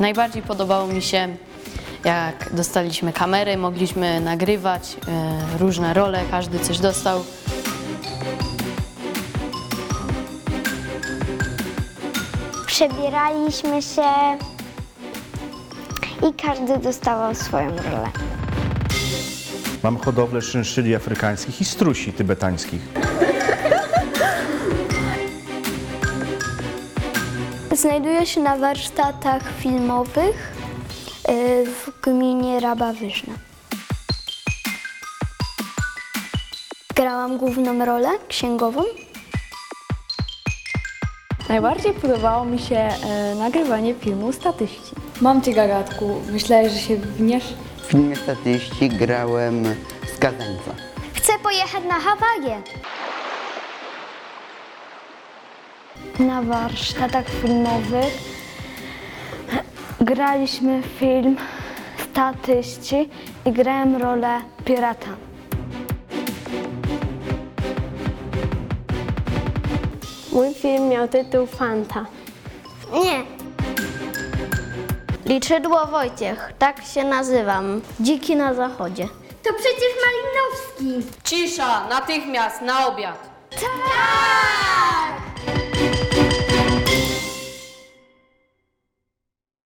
Najbardziej podobało mi się, jak dostaliśmy kamery, mogliśmy nagrywać e, różne role, każdy coś dostał. Przebieraliśmy się i każdy dostawał swoją rolę. Mam hodowlę szynszili afrykańskich i strusi tybetańskich. Znajduję się na warsztatach filmowych y, w gminie Rabawyżna. Grałam główną rolę księgową. Najbardziej podobało mi się e, nagrywanie filmu Statyści. Mam cię gagatku, myślałeś, że się winiesz? W filmie Statyści grałem skazańca. Chcę pojechać na Hawaje. Na warsztatach filmowych graliśmy film Statyści i grałem rolę pirata. Mój film miał tytuł Fanta. Nie. Liczydło Wojciech, tak się nazywam. Dziki na zachodzie. To przecież Malinowski. Cisza! Natychmiast, na obiad! Tak!